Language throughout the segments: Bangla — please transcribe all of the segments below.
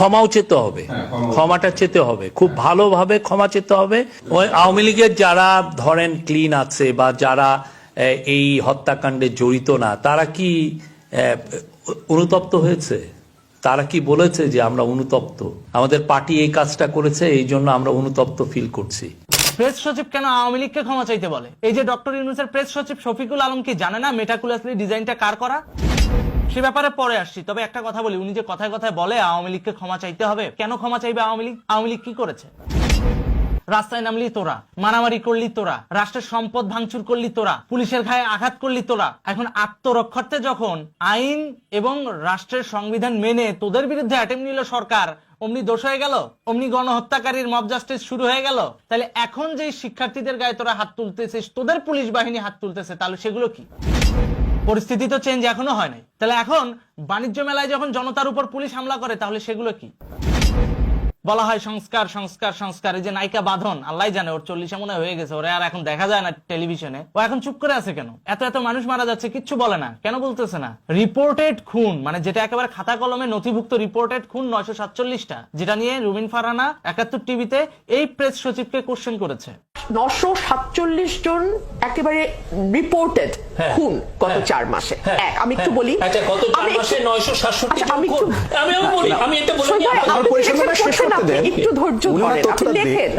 ক্ষমাও চেতে হবে। হ্যাঁ, ক্ষমাটা চেতে হবে। খুব ভালোভাবে ক্ষমা চেতে হবে। ওই আওয়ামী লীগের যারা ধরেন ক্লিন আছে বা যারা এই হত্যাকাণ্ডে জড়িত না তারা কি অনুতপ্ত হয়েছে? তারা কি বলেছে যে আমরা অনুতপ্ত? আমাদের পার্টি এই কাজটা করেছে এই জন্য আমরা অনুতপ্ত ফিল করছি। প্রেস সচিব কেন আওয়ামী লীগকে ক্ষমা চাইতে বলে? এই যে ডক্টর ইউনুসের প্রেস সচিব শফিকুল আলম কি জানে না মেটাকুলাসলি ডিজাইনটা কার করা? সে ব্যাপারে পরে আসছি। তবে একটা কথা বলি, উনি যে কথায় কথায় বলে আওয়ামী লীগকে ক্ষমা চাইতে হবে, কেন ক্ষমা চাইবে আওয়ামী লীগ? আওয়ামী লীগ কি করেছে? রাস্তায় নামলি তোরা, মারামারি করলি তোরা, রাষ্ট্রের সম্পদ ভাঙচুর করলি তোরা, পুলিশের গায়ে আঘাত করলি তোরা। এখন আত্মরক্ষার্থে যখন আইন এবং রাষ্ট্রের সংবিধান মেনে তোদের বিরুদ্ধে অ্যাটেম্প নিল সরকার, অমনি দোষ হয়ে গেল? অমনি গণহত্যাকারীর মব জাস্টিস শুরু হয়ে গেল? তাহলে এখন যে শিক্ষার্থীদের গায়ে তোরা হাত তুলতেছিস, তোদের পুলিশ বাহিনী হাত তুলতেছে, তাহলে সেগুলো কি? পরিস্থিতি তো চেঞ্জ এখনও হয় নাই। তাহলে এখন বাণিজ্য মেলায় যখন জনতার উপর পুলিশ হামলা করে, তাহলে সেগুলো কি? বলা হয় সংস্কার সংস্কার সংস্কার। এই যে নায়িকা বাঁধন আল্লাহ জানে ওর চল্লিশে মনে হয়ে গেছে ওরা আর এখন দেখা যায় না টেলিভিশনে। ও এখন চুপ করে আছে কেন? এত এত মানুষ মারা যাচ্ছে কিচ্ছু বলে না। কেন বলতেছে না? রিপোর্টেড খুন মানে যেটা একেবারে খাতা কলমে নথিভুক্ত রিপোর্টেড খুন নয়শো সাতচল্লিশটা যেটা নিয়ে রুবিন ফারানা একাত্তর টিভিতে এই প্রেস সচিবকে কোশ্চেন করেছে। নশো সাতচল্লিশ জন একেবারে রিপোর্টেড হ্যাঁ, খুন গত হ্যাঁ, চার মাসে। হ্যাঁ, এক আমি একটু। বলি আচ্ছা, গত চার মাসে 967 আচ্ছা, আমি আমি এটা বলে দেখেন, আপনি। একটু ধৈর্য ধরেন আপনি দেখেন।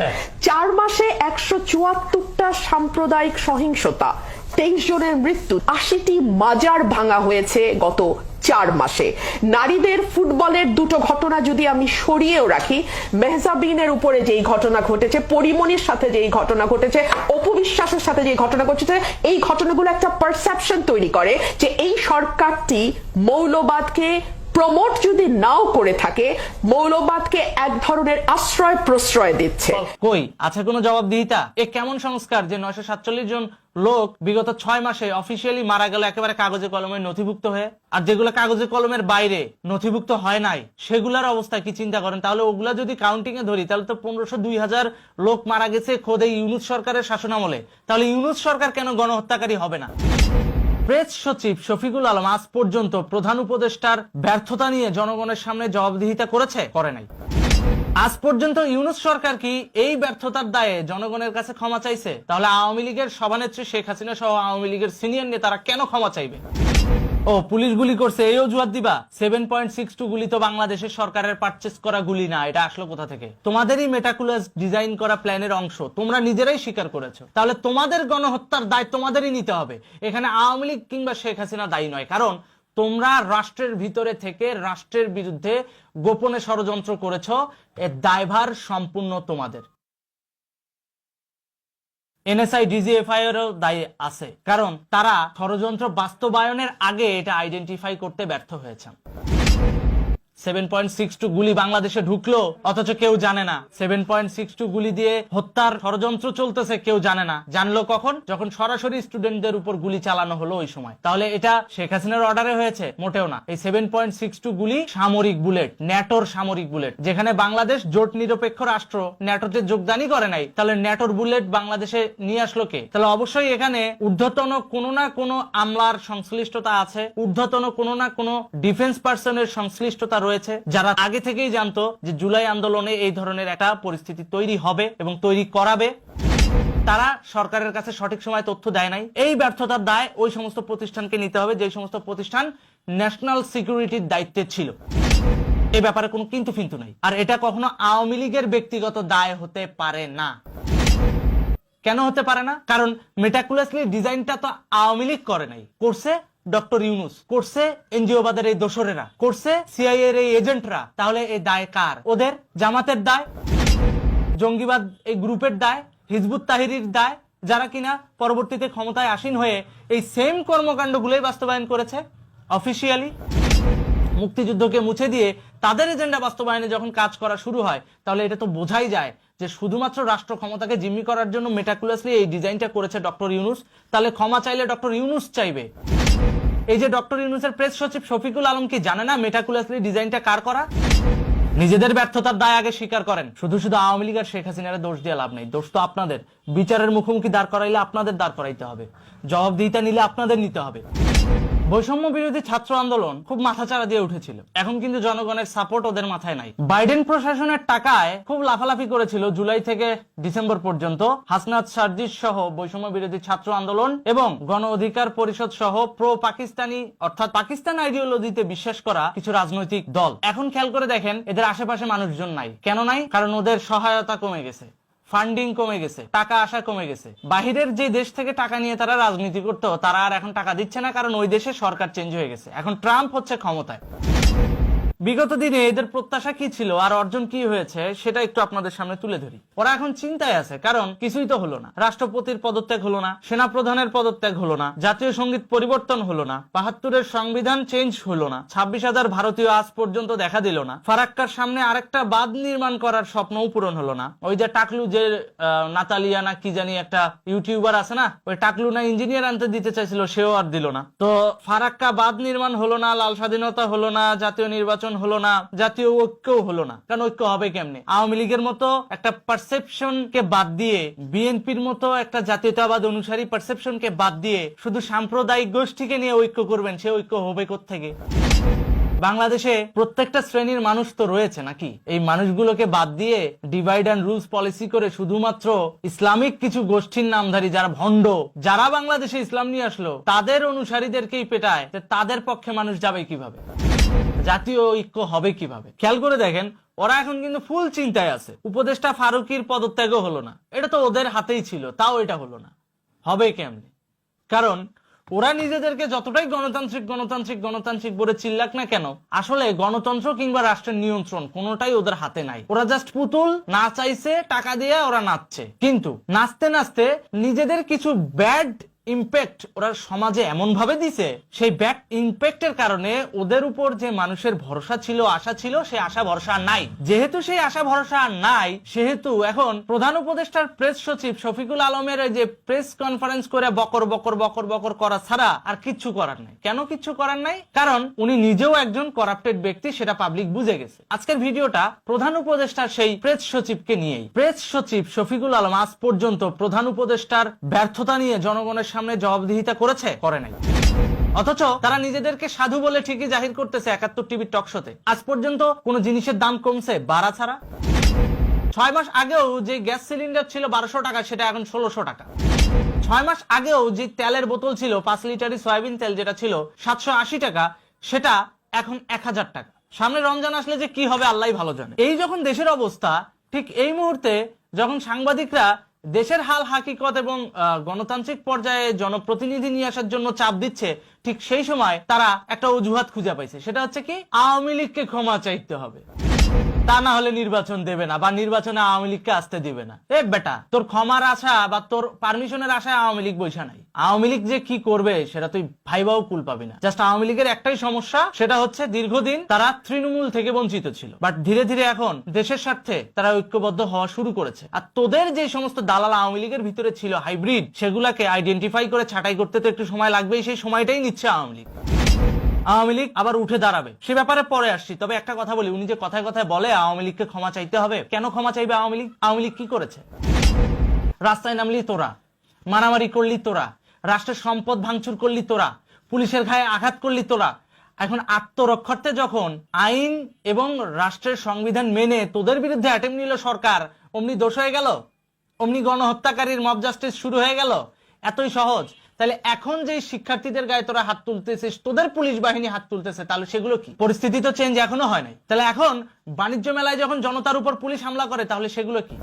চার মাসে একশো চুয়াত্তরটা সাম্প্রদায়িক সহিংসতা তেইশ জনের মৃত্যু আশিটি মাজার ভাঙা হয়েছে গত চার মাসে নারীদের ফুটবলের দুটো ঘটনা যদি আমি সরিয়েও রাখি মেহজাবিনের উপরে যেই ঘটনা ঘটেছে পরিমণির সাথে যেই ঘটনা ঘটেছে অপবিশ্বাসের সাথে যেই ঘটনা ঘটেছে এই ঘটনাগুলো একটা পারসেপশন তৈরি করে যে এই সরকারটি মৌলবাদকে প্রমোট যদি নাও করে থাকে, মৌলবাদকে এক ধরনের আশ্রয় প্রশ্রয় দিচ্ছে। কই, আছে কোনো জবাবদিহিতা? এ কেমন সংস্কার যে নয়শো সাতচল্লিশ জন লোক বিগত ছয় মাসে অফিসিয়ালি মারা গেল একেবারে কাগজে কলমে নথিভুক্ত হয়ে? আর যেগুলো কাগজে কলমের বাইরে নথিভুক্ত হয় নাই, সেগুলার অবস্থা কি চিন্তা করেন? তাহলে ওগুলা যদি কাউন্টিং এ ধরি, তাহলে তো পনেরোশো দুই হাজার লোক মারা গেছে খোদে ইউনুস সরকারের শাসনামলে। তাহলে ইউনুস সরকার কেন গণহত্যাকারী হবে না? প্রেস সচিব শফিকুল আলম আজ পর্যন্ত প্রধান উপদেষ্টার ব্যর্থতা নিয়ে জনগণের সামনে জবাবদিহিতা করেছে, করে নাই। আজ পর্যন্ত ইউনুস সরকার কি এই ব্যর্থতার দায়ে জনগণের কাছে ক্ষমা চাইছে? তাহলে আওয়ামী লীগের সভানেত্রী শেখ হাসিনা সহ আওয়ামী লীগের সিনিয়র নেতারা কেন ক্ষমা চাইবে? ও, পুলিশ গুলি করছে, এই অজুহাত দিবা? সেভেন পয়েন্ট সিক্স টু গুলি তো বাংলাদেশের সরকারের পারচেস করা গুলি না, এটা আসলো কোথা থেকে? তোমাদেরই মেটাকুলাস ডিজাইন করা প্ল্যানের অংশ, তোমরা নিজেরাই স্বীকার করেছ। তাহলে তোমাদের গণহত্যার দায় তোমাদেরই নিতে হবে। এখানে আওয়ামী লীগ কিংবা শেখ হাসিনা দায়ী নয়, কারণ তোমরা রাষ্ট্রের ভিতরে থেকে রাষ্ট্রের বিরুদ্ধে গোপনে ষড়যন্ত্র করেছ, এর দায়ভার সম্পূর্ণ তোমাদের। এনএসআই ডিজিএফআই এরও দায়ী আছে। কারণ তারা ষড়যন্ত্র বাস্তবায়নের আগে এটা আইডেন্টিফাই করতে ব্যর্থ হয়েছেন সেভেন পয়েন্ট সিক্স টু গুলি বাংলাদেশে ঢুকলো, অথচ কেউ জানে না। সেভেন পয়েন্ট সিক্স টু গুলি দিয়ে হত্যার ষড়যন্ত্র চলতেছে, কেউ জানে না। জানলো কখন? যখন সরাসরি স্টুডেন্টদের উপর গুলি চালানো হলো ওই সময়। তাহলে এটা শেখ হাসিনার অর্ডারে হয়েছে? মোটেও না। এই সেভেন পয়েন্ট সিক্স টু গুলি সামরিক বুলেট, ন্যাটোর সামরিক বুলেট, যেখানে বাংলাদেশ জোট নিরপেক্ষ রাষ্ট্র, ন্যাটোতে যোগদানই করে নাই। তাহলে ন্যাটোর বুলেট বাংলাদেশে নিয়ে আসলো কে? তাহলে অবশ্যই এখানে ঊর্ধ্বতন কোনো না কোনো আমলার সংশ্লিষ্টতা আছে। ঊর্ধ্বতন কোনো না কোনো ডিফেন্স পার্সনের সংশ্লিষ্টতা রয়েছে যারা আগে থেকেই জানতো যে জুলাই আন্দোলনে এই ধরনের একটা পরিস্থিতি তৈরি হবে এবং তৈরি করাবে, তারা সরকারের কাছে সঠিক সময় তথ্য দেয় নাই। এই ব্যর্থতার দায় ওই সমস্ত প্রতিষ্ঠানকে নিতে হবে যে সমস্ত প্রতিষ্ঠান ন্যাশনাল সিকিউরিটির দায়িত্বে ছিল। এ ব্যাপারে কোনো কিন্তু ফিন্তু নাই। আর এটা কখনো আওয়ামী লীগের ব্যক্তিগত দায় হতে পারে না। কেন হতে পারে না? কারণ মেটাকুলাসলি ডিজাইনটা তো আওয়ামী লীগ করে নাই। করছে ডক্টর ইউনুস, করছে এনজিও বাদের এই দোসরেরা, করছে সিআইএ এর এই এজেন্টরা, তাহলে এই দায় কার? ওদের জামাতের দায়, জঙ্গিবাদ এই গ্রুপের দায়, হিজবুত তাহিরির দায়, যারা কিনা পরবর্তীতে ক্ষমতায় আসীন হয়ে এই সেম কর্মকাণ্ডগুলোই বাস্তবায়ন করেছে অফিসিয়ালি মুক্তিযুদ্ধকে মুছে দিয়ে তাদের এজেন্ডা বাস্তবায়নে যখন কাজ করা শুরু হয়, তাহলে এটা তো বোঝাই যায় যে শুধুমাত্র রাষ্ট্র ক্ষমতাকে জিম্মি করার জন্য মেটাকুলাসলি এই ডিজাইনটা করেছে ডক্টর ইউনুস, তাহলে ক্ষমা চাইলে ডক্টর ইউনুস চাইবে। এই যে ডক্টর ইউনুসের প্রেস সচিব শফিকুল আলম কি জানে না মেটাকুলাসলি ডিজাইনটা কার করা? নিজেদের ব্যর্থতার দায় আগে স্বীকার করেন। শুধু শুধু আওয়ামী লীগ আর শেখ হাসিনার দোষ দিয়ে লাভ নেই। দোষ তো আপনাদের। বিচারের মুখোমুখি দাঁড় করাইলে আপনাদের দাঁড় করাইতে হবে। জবাবদিহিতা নিলে আপনাদের নিতে হবে। বৈষম্য বিরোধী ছাত্র আন্দোলন খুব মাথাচাড়া দিয়ে উঠেছিল। এখন কিন্তু জনগণের সাপোর্ট ওদের মাথায় নাই। বাইডেন প্রশাসনের টাকায় খুব লাফালাফি করেছিল জুলাই থেকে ডিসেম্বর পর্যন্ত। হাসনাত সার্জিস সহ বৈষম্য বিরোধী ছাত্র আন্দোলন এবং গণ অধিকার পরিষদ সহ প্রো পাকিস্তানি অর্থাৎ পাকিস্তান আইডিওলজিতে বিশ্বাস করা কিছু রাজনৈতিক দল। এখন খেয়াল করে দেখেন, এদের আশেপাশে মানুষজন নাই। কেন নাই? কারণ ওদের সহায়তা কমে গেছে। ফান্ডিং কমে গেছে, টাকা আসা কমে গেছে। বাহিরের যে দেশ থেকে টাকা নিয়ে তারা রাজনীতি করতো, তারা আর এখন টাকা দিচ্ছে না, কারণ ওই দেশে সরকার চেঞ্জ হয়ে গেছে। এখন ট্রাম্প হচ্ছে ক্ষমতায়। বিগত দিনে এদের প্রত্যাশা কি ছিল আর অর্জন কি হয়েছে, সেটা একটু আপনাদের সামনে তুলে ধরি। ওরা এখন চিন্তায় আছে, কারণ কিছুই তো হলো না। রাষ্ট্রপতির পদত্যাগ হলো না সেনা প্রধানের পদত্যাগ হলো না, জাতীয় সংগীত পরিবর্তন হলো না, বাহাত্তরের সংবিধান চেঞ্জ হলো না, ছাব্বিশ হাজার ভারতীয় আজ পর্যন্ত দেখা দিল না, ফারাক্কার সামনে আরেকটা বাঁধ নির্মাণ করার স্বপ্নও পূরণ হলো না। ওই যে টাকলু যে নাতালিয়া না কি জানি একটা ইউটিউবার আছে না, ওই টাকলু না ইঞ্জিনিয়ার আনতে দিতে চাইছিল, সেও আর দিল না। তো ফারাক্কা বাঁধ নির্মাণ হলো না, লাল স্বাধীনতা হলো না, জাতীয় নির্বাচন হলো না, জাতীয় ঐক্যও হলো না। কারণ ঐক্য হবে কেমনে? আওয়ামী লীগের মতো একটা পারসেপশন কে বাদ দিয়ে, বিএনপির মতো একটা জাতীয়তাবাদ অনুসারী পারসেপশন কে বাদ দিয়ে শুধু সাম্প্রদায়িক গোষ্ঠীকে নিয়ে ঐক্য করবেন, সে ঐক্য হবে থেকে বাংলাদেশে প্রত্যেকটা শ্রেণির মানুষ তো রয়েছে নাকি? এই মানুষগুলোকে বাদ দিয়ে ডিভাইড অ্যান্ড রুলস পলিসি করে শুধুমাত্র ইসলামিক কিছু গোষ্ঠীর নামধারী যারা ভণ্ড, যারা বাংলাদেশে ইসলাম নিয়ে আসলো, তাদের অনুসারীদেরকেই পেটায় তাদের পক্ষে মানুষ যাবে কীভাবে? জাতীয় ঐক্য হবে কীভাবে? খেয়াল করে দেখেন, ওরা এখন কিন্তু ফুল চিন্তায় আছে। উপদেষ্টা ফারুকির পদত্যাগও হলো না। এটা তো ওদের হাতেই ছিল, তাও এটা হলো না। হবে কেমনি? কারণ, ওরা নিজেদেরকে যতটাই গণতান্ত্রিক গণতান্ত্রিক গণতান্ত্রিক বলে চিল্লাক না কেন, আসলে গণতন্ত্র কিংবা রাষ্ট্রের নিয়ন্ত্রণ কোনোটাই ওদের হাতে নাই। ওরা জাস্ট পুতুল, না চাইছে, টাকা দিয়ে ওরা নাচছে। কিন্তু, নাচতে নাচতে নিজেদের কিছু ব্যাড ইম্প্যাক্ট ওরা সমাজে এমন ভাবে দিছে, সেই ব্যাক ইম্প্যাক্টের কারণে ওদের উপর যে মানুষের ভরসা ছিল, আশা ছিল সেই আশা ভরসা নাই। যেহেতু সেই আশা ভরসা নাই, সেহেতু এখন প্রধান উপদেষ্টার প্রেস সচিব শফিকুল আলমের যে প্রেস কনফারেন্স করে বকর বকর বকর বকর করা ছাড়া আর কিচ্ছু করার নাই। কেন কিচ্ছু করার নাই? কারণ উনি নিজেও একজন করাপ্টেড ব্যক্তি, সেটা পাবলিক বুঝে গেছে। আজকের ভিডিওটা প্রধান উপদেষ্টার সেই প্রেস সচিবকে নিয়েই। প্রেস সচিব শফিকুল আলম আজ পর্যন্ত প্রধান উপদেষ্টার ব্যর্থতা নিয়ে জনগণের সামনে জবাবদিহিতা করেছে, করে নাই। অথচ তারা নিজেদেরকে সাধু বলে ঠিকই জাহির করতেছে একাত্তর টিভির টকশোতে আজ পর্যন্ত কোন জিনিসের দাম কমছে বাড়া ছাড়া। ছয় মাস আগেও যে গ্যাস সিলিন্ডার ছিল বারোশো টাকা, সেটা এখন ষোলোশো টাকা। ছয় মাস আগেও যে তেলের বোতল ছিল, পাঁচ লিটারি সয়াবিন তেল যেটা ছিল সাতশো আশি টাকা, সেটা এখন এক হাজার টাকা। সামনে রমজান আসলে যে কি হবে আল্লাহ ভালো জানে। এই যখন দেশের অবস্থা, ঠিক এই মুহূর্তে যখন সাংবাদিকরা দেশের হাল, হাকিকত এবং গণতান্ত্রিক পর্যায়ে জনপ্রতিনিধি নিয়ে আসার জন্য চাপ দিচ্ছে, ঠিক সেই সময় তারা একটা অজুহাত খুঁজে পাইছে। সেটা হচ্ছে কি, আওয়ামী লীগকে ক্ষমা চাইতে হবে। তা না হলে নির্বাচন দেবে না, বা নির্বাচনে আওয়ামী লীগকে আসতে দিবে না। এ বেটা, তোর ক্ষমার আশা বা তোর পারমিশনের আশায় আওয়ামী লীগ বৈশা নাই। আওয়ামী লীগ যে কি করবে সেটা তুই ভাইবাও কুল পাবি না। জাস্ট আওয়ামী লীগের একটাই সমস্যা, সেটা হচ্ছে দীর্ঘদিন তারা তৃণমূল থেকে বঞ্চিত ছিল। বাট ধীরে ধীরে এখন দেশের স্বার্থে তারা ঐক্যবদ্ধ হওয়া শুরু করেছে। আর তোদের যে সমস্ত দালাল আওয়ামী লীগের ভিতরে ছিল হাইব্রিড, সেগুলাকে আইডেন্টিফাই করে ছাঁটাই করতে তো একটু সময় লাগবেই, সেই সময়টাই নিচ্ছে আওয়ামী লীগ। আওয়ামী লীগ আবার উঠে দাঁড়াবে। সে ব্যাপারে পরে আসছি। তবে একটা কথা বলি, উনি যে কথায় কথায় বলে আওয়ামী লীগকে ক্ষমা চাইতে হবে, কেন ক্ষমা চাইবে আওয়ামী লীগ? আওয়ামী লীগ কি করেছে? রাস্তায় নামলি তোরা, মারামারি করলি তোরা, রাষ্ট্রের সম্পদ ভাঙচুর করলি তোরা, পুলিশের ঘায়ে আঘাত করলি তোরা। এখন আত্মরক্ষার্থে যখন আইন এবং রাষ্ট্রের সংবিধান মেনে তোদের বিরুদ্ধে অ্যাটেম্প নিল সরকার, অমনি দোষ হয়ে গেল? অমনি গণহত্যাকারীর মব জাস্টিস শুরু হয়ে গেল? এতই সহজ। তাহলে এখন যে শিক্ষার্থীদের গায়ে তোরা হাত তুলতেছিস, তোদের পুলিশ বাহিনী হাত তুলতেছে, তাহলে সেগুলো কি? পরিস্থিতি তো চেঞ্জ এখনও হয় নাই। তাহলে এখন বাণিজ্য মেলায় যখন জনতার উপর পুলিশ হামলা করে, তাহলে সেগুলো কি?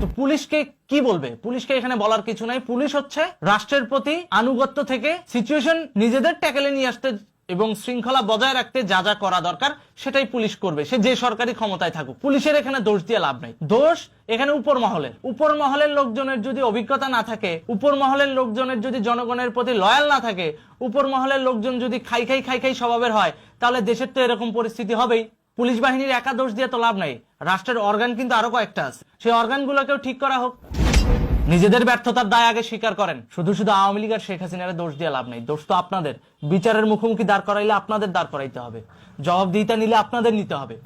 তো পুলিশকে কি বলবে? পুলিশকে এখানে বলার কিছু নাই। পুলিশ হচ্ছে রাষ্ট্রের প্রতি আনুগত্য থেকে সিচুয়েশন নিজেদের ট্যাকেলে নিয়ে আসতে এবং শৃঙ্খলা বজায় রাখতে যা যা করা দরকার সেটাই পুলিশ করবে। সে যে সরকারি ক্ষমতায় থাকুক। পুলিশের এখানে দোষ দিয়ে লাভ নাই। দোষ এখানে উপর মহলের উপর মহলের লোকজনের যদি অভিজ্ঞতা না থাকে উপর মহলের লোকজনের যদি জনগণের প্রতি লয়াল না থাকে উপর মহলের লোকজন যদি খাই খাই খাই খাই স্বভাবের হয়, তাহলে দেশের তো এরকম পরিস্থিতি হবেই। পুলিশ বাহিনীর একা দোষ দিয়ে তো লাভ নাই। রাষ্ট্রের অর্গান কিন্তু আরও কয়েকটা আছে। সেই অর্গানগুলোকেও ঠিক করা হোক। নিজেদের ব্যর্থতার দায় আগে স্বীকার করেন। শুধু শুধু আওয়ামী লীগ আর শেখ হাসিনার দোষ দিয়ে লাভ নেই। দোষ তো আপনাদের। বিচারের মুখোমুখি দাঁড় করাইলে আপনাদের দাঁড় করাইতে হবে। জবাবদিহিতা নিলে আপনাদের নিতে হবে।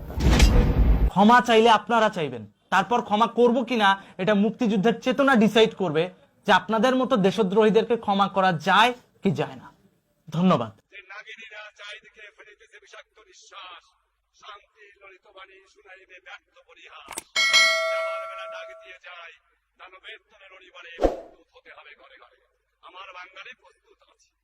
ক্ষমা চাইলে আপনারা চাইবেন। তারপর ক্ষমা করব কিনা, এটা মুক্তিযুদ্ধের চেতনা ডিসাইড করবে যে আপনাদের মতো দেশদ্রোহীদেরকে ক্ষমা করা যায় কি যায় না। ধন্যবাদ। শান্তি ললিত বাণী শুনাইবে ব্যর্থ পরিহাস। দিয়ে যায়। তরে রবিবারে প্রস্তুত হতে হবে ঘরে ঘরে। আমার বাঙালি প্রস্তুত আছে।